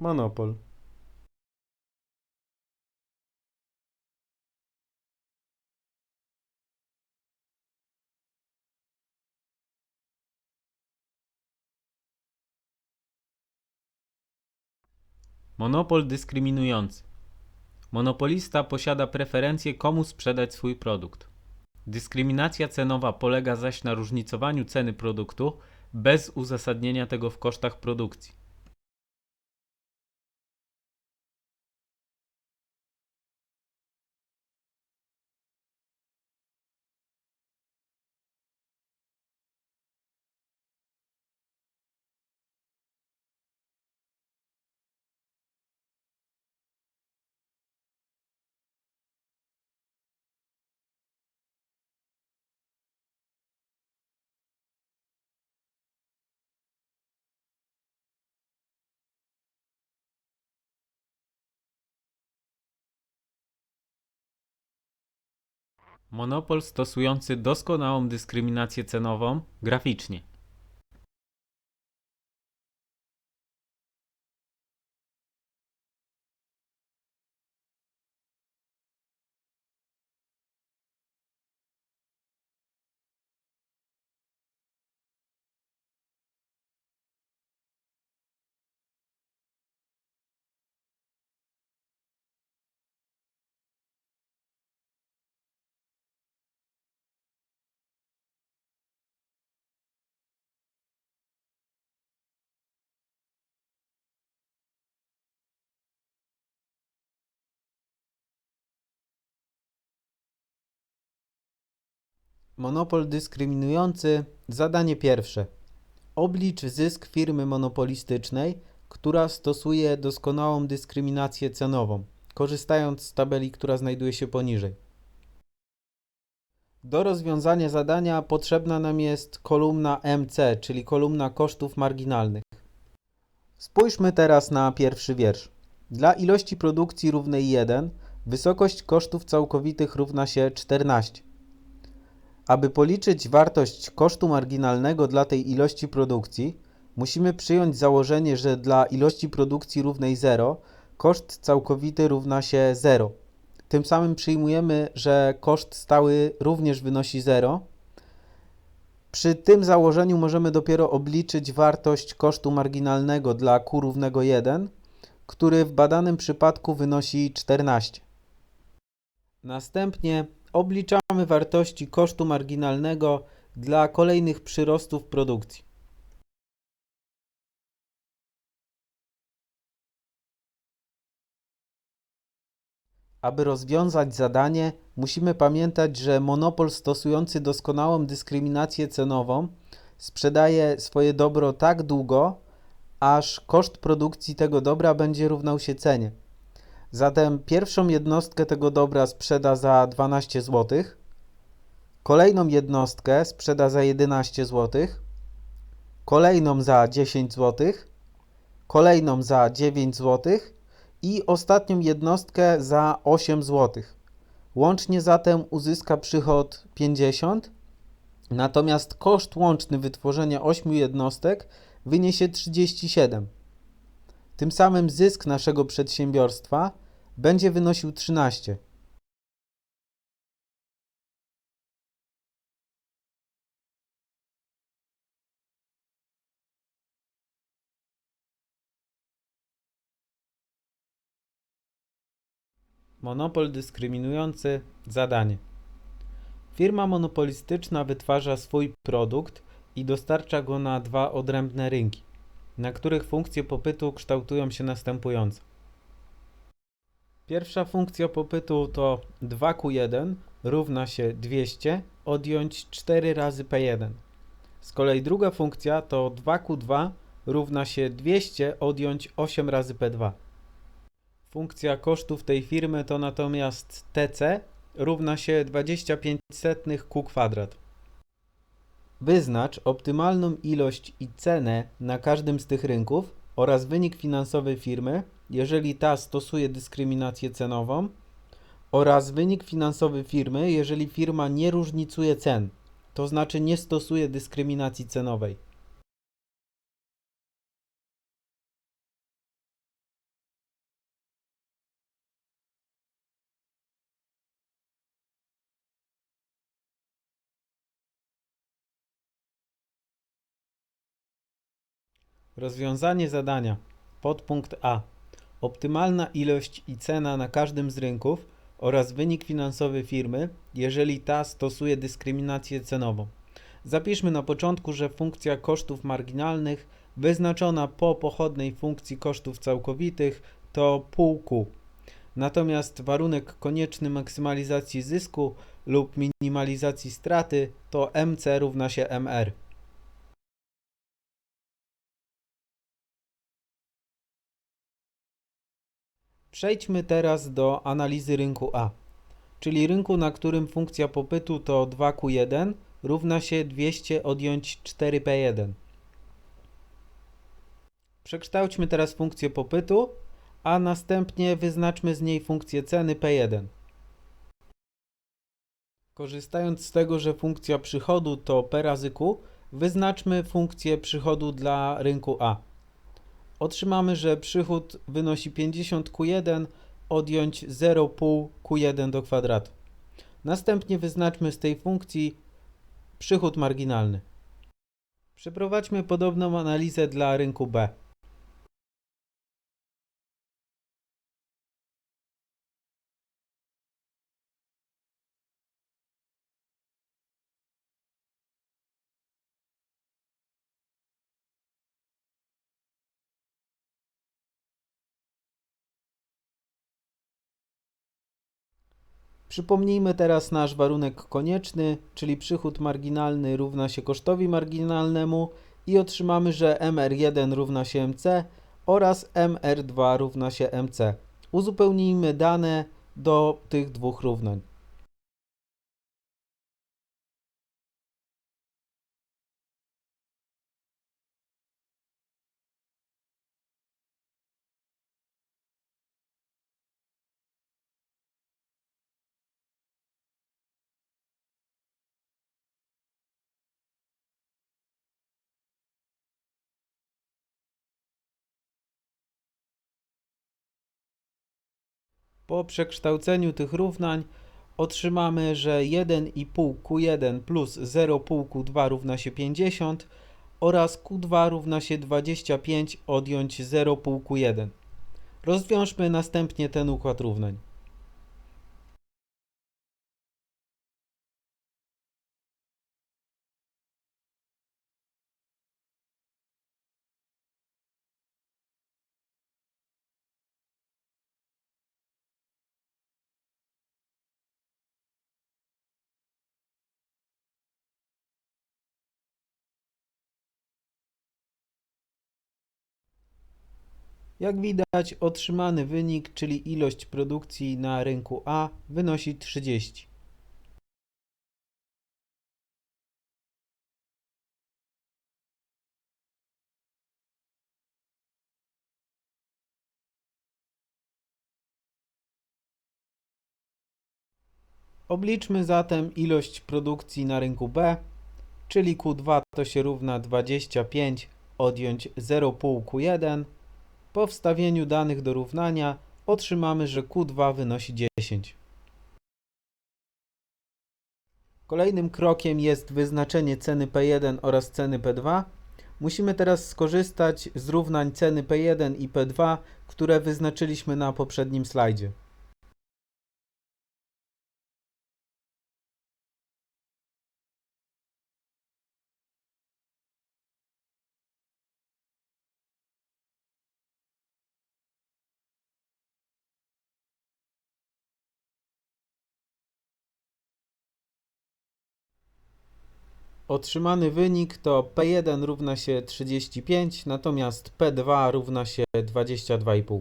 Monopol. Monopol dyskryminujący. Monopolista posiada preferencję, komu sprzedać swój produkt. Dyskryminacja cenowa polega zaś na różnicowaniu ceny produktu bez uzasadnienia tego w kosztach produkcji. Monopol stosujący doskonałą dyskryminację cenową graficznie. Monopol dyskryminujący. Zadanie pierwsze. Oblicz zysk firmy monopolistycznej, która stosuje doskonałą dyskryminację cenową, korzystając z tabeli, która znajduje się poniżej. Do rozwiązania zadania potrzebna nam jest kolumna MC, czyli kolumna kosztów marginalnych. Spójrzmy teraz na pierwszy wiersz. Dla ilości produkcji równej 1 wysokość kosztów całkowitych równa się 14. Aby policzyć wartość kosztu marginalnego dla tej ilości produkcji, musimy przyjąć założenie, że dla ilości produkcji równej 0 koszt całkowity równa się 0. Tym samym przyjmujemy, że koszt stały również wynosi 0. Przy tym założeniu możemy dopiero obliczyć wartość kosztu marginalnego dla Q równego 1, który w badanym przypadku wynosi 14. Następnie obliczamy wartości kosztu marginalnego dla kolejnych przyrostów produkcji. Aby rozwiązać zadanie, musimy pamiętać, że monopol stosujący doskonałą dyskryminację cenową sprzedaje swoje dobro tak długo, aż koszt produkcji tego dobra będzie równał się cenie. Zatem pierwszą jednostkę tego dobra sprzeda za 12 zł, kolejną jednostkę sprzeda za 11 zł, kolejną za 10 zł, kolejną za 9 zł i ostatnią jednostkę za 8 zł. Łącznie zatem uzyska przychód 50, natomiast koszt łączny wytworzenia 8 jednostek wyniesie 37. Tym samym zysk naszego przedsiębiorstwa będzie wynosił 13. Monopol dyskryminujący zadanie. Firma monopolistyczna wytwarza swój produkt i dostarcza go na dwa odrębne rynki, na których funkcje popytu kształtują się następująco. Pierwsza funkcja popytu to 2Q1 równa się 200 odjąć 4 razy P1. Z kolei druga funkcja to 2Q2 równa się 200 odjąć 8 razy P2. Funkcja kosztów tej firmy to natomiast TC równa się 25 setnych Q kwadrat. Wyznacz optymalną ilość i cenę na każdym z tych rynków oraz wynik finansowy firmy, jeżeli ta stosuje dyskryminację cenową oraz wynik finansowy firmy, jeżeli firma nie różnicuje cen, to znaczy nie stosuje dyskryminacji cenowej. Rozwiązanie zadania. Podpunkt A. Optymalna ilość i cena na każdym z rynków oraz wynik finansowy firmy, jeżeli ta stosuje dyskryminację cenową. Zapiszmy na początku, że funkcja kosztów marginalnych wyznaczona po pochodnej funkcji kosztów całkowitych to pół Q. Natomiast warunek konieczny maksymalizacji zysku lub minimalizacji straty to MC równa się MR. Przejdźmy teraz do analizy rynku A, czyli rynku, na którym funkcja popytu to 2Q1 równa się 200 odjąć 4P1. Przekształćmy teraz funkcję popytu, a następnie wyznaczmy z niej funkcję ceny P1. Korzystając z tego, że funkcja przychodu to P razy Q, wyznaczmy funkcję przychodu dla rynku A. Otrzymamy, że przychód wynosi 50 Q1 odjąć 0,5 Q1 do kwadratu. Następnie wyznaczmy z tej funkcji przychód marginalny. Przeprowadźmy podobną analizę dla rynku B. Przypomnijmy teraz nasz warunek konieczny, czyli przychód marginalny równa się kosztowi marginalnemu i otrzymamy, że MR1 równa się MC oraz MR2 równa się MC. Uzupełnijmy dane do tych dwóch równań. Po przekształceniu tych równań otrzymamy, że 1,5 Q1 plus 0,5 Q2 równa się 50 oraz Q2 równa się 25 odjąć 0,5 Q1. Rozwiążmy następnie ten układ równań. Jak widać, otrzymany wynik, czyli ilość produkcji na rynku A, wynosi 30. Obliczmy zatem ilość produkcji na rynku B, czyli Q2 to się równa 25 odjąć 0,5 Q1. Po wstawieniu danych do równania otrzymamy, że Q2 wynosi 10. Kolejnym krokiem jest wyznaczenie ceny P1 oraz ceny P2. Musimy teraz skorzystać z równań ceny P1 i P2, które wyznaczyliśmy na poprzednim slajdzie. Otrzymany wynik to P1 równa się 35, natomiast P2 równa się 22,5.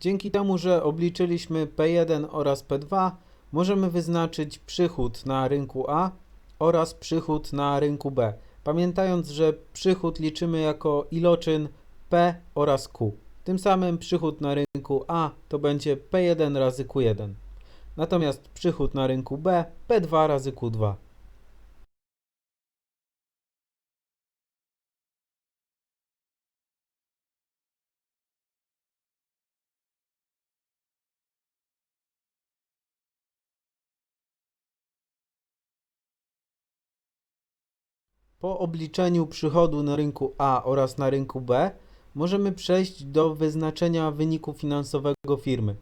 Dzięki temu, że obliczyliśmy P1 oraz P2, możemy wyznaczyć przychód na rynku A oraz przychód na rynku B, pamiętając, że przychód liczymy jako iloczyn P oraz Q. Tym samym przychód na rynku A to będzie P1 razy Q1. Natomiast przychód na rynku B P2 razy Q2. Po obliczeniu przychodu na rynku A oraz na rynku B możemy przejść do wyznaczenia wyniku finansowego firmy.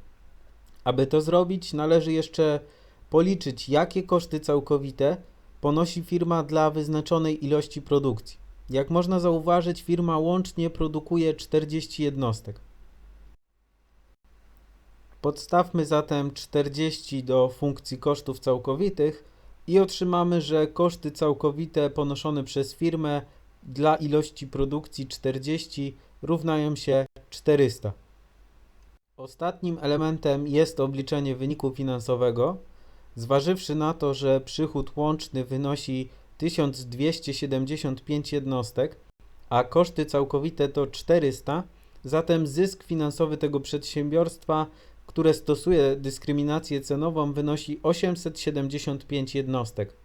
Aby to zrobić, należy jeszcze policzyć, jakie koszty całkowite ponosi firma dla wyznaczonej ilości produkcji. Jak można zauważyć, firma łącznie produkuje 40 jednostek. Podstawmy zatem 40 do funkcji kosztów całkowitych i otrzymamy, że koszty całkowite ponoszone przez firmę dla ilości produkcji 40 równają się 400. Ostatnim elementem jest obliczenie wyniku finansowego. Zważywszy na to, że przychód łączny wynosi 1275 jednostek, a koszty całkowite to 400, zatem zysk finansowy tego przedsiębiorstwa, które stosuje dyskryminację cenową, wynosi 875 jednostek.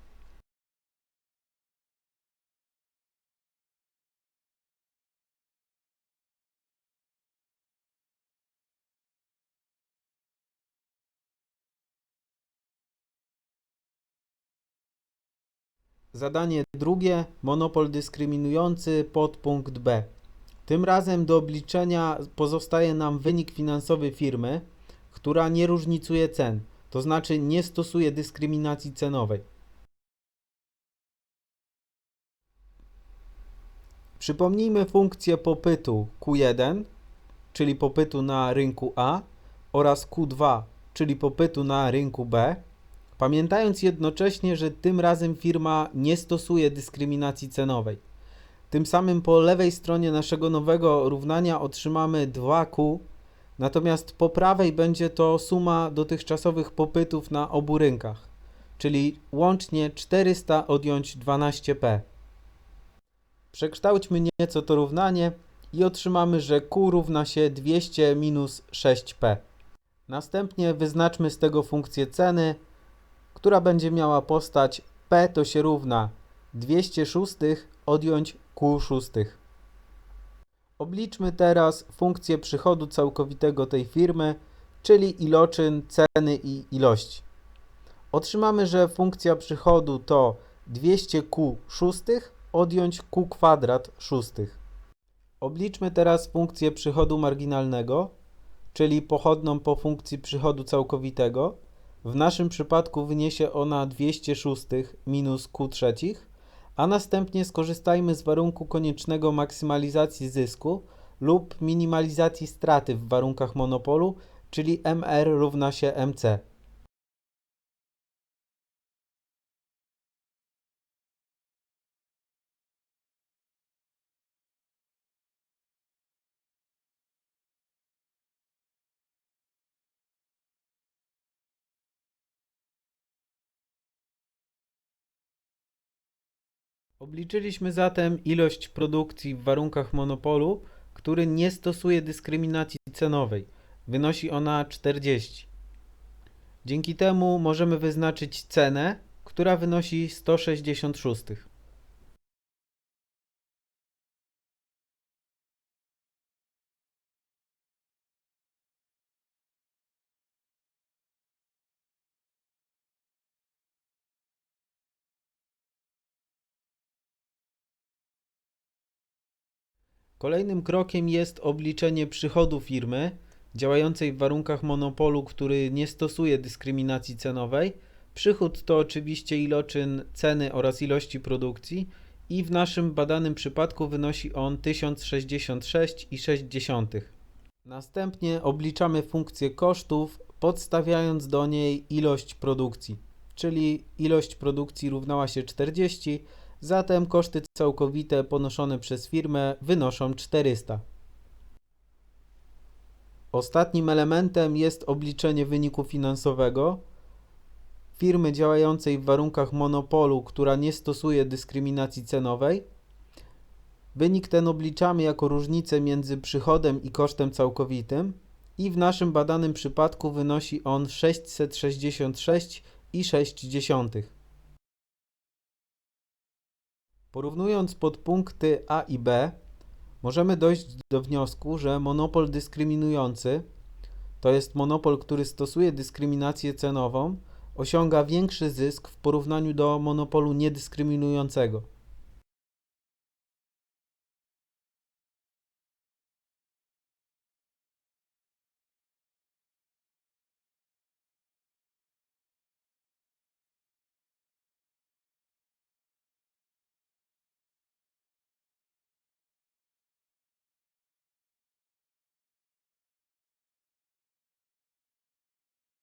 Zadanie drugie, monopol dyskryminujący, podpunkt B. Tym razem do obliczenia pozostaje nam wynik finansowy firmy, która nie różnicuje cen, to znaczy nie stosuje dyskryminacji cenowej. Przypomnijmy funkcję popytu Q1, czyli popytu na rynku A oraz Q2, czyli popytu na rynku B. Pamiętając jednocześnie, że tym razem firma nie stosuje dyskryminacji cenowej. Tym samym po lewej stronie naszego nowego równania otrzymamy 2Q, natomiast po prawej będzie to suma dotychczasowych popytów na obu rynkach, czyli łącznie 400 odjąć 12P. Przekształćmy nieco to równanie i otrzymamy, że Q równa się 200 minus 6P. Następnie wyznaczmy z tego funkcję ceny, która będzie miała postać P to się równa 206 odjąć Q6. Obliczmy teraz funkcję przychodu całkowitego tej firmy, czyli iloczyn ceny i ilości. Otrzymamy, że funkcja przychodu to 200Q6 odjąć Q kwadrat szóstych. Obliczmy teraz funkcję przychodu marginalnego, czyli pochodną po funkcji przychodu całkowitego. W naszym przypadku wyniesie ona 206 minus q trzecich, a następnie skorzystajmy z warunku koniecznego maksymalizacji zysku lub minimalizacji straty w warunkach monopolu, czyli MR równa się MC. Obliczyliśmy zatem ilość produkcji w warunkach monopolu, który nie stosuje dyskryminacji cenowej. Wynosi ona 40. Dzięki temu możemy wyznaczyć cenę, która wynosi 166. Kolejnym krokiem jest obliczenie przychodu firmy działającej w warunkach monopolu, który nie stosuje dyskryminacji cenowej. Przychód to oczywiście iloczyn ceny oraz ilości produkcji i w naszym badanym przypadku wynosi on 1066,6. Następnie obliczamy funkcję kosztów, podstawiając do niej ilość produkcji, czyli ilość produkcji równała się 40, zatem koszty całkowite ponoszone przez firmę wynoszą 400. Ostatnim elementem jest obliczenie wyniku finansowego firmy działającej w warunkach monopolu, która nie stosuje dyskryminacji cenowej. Wynik ten obliczamy jako różnicę między przychodem i kosztem całkowitym i w naszym badanym przypadku wynosi on 666,6. Porównując podpunkty A i B, możemy dojść do wniosku, że monopol dyskryminujący, to jest monopol, który stosuje dyskryminację cenową, osiąga większy zysk w porównaniu do monopolu niedyskryminującego.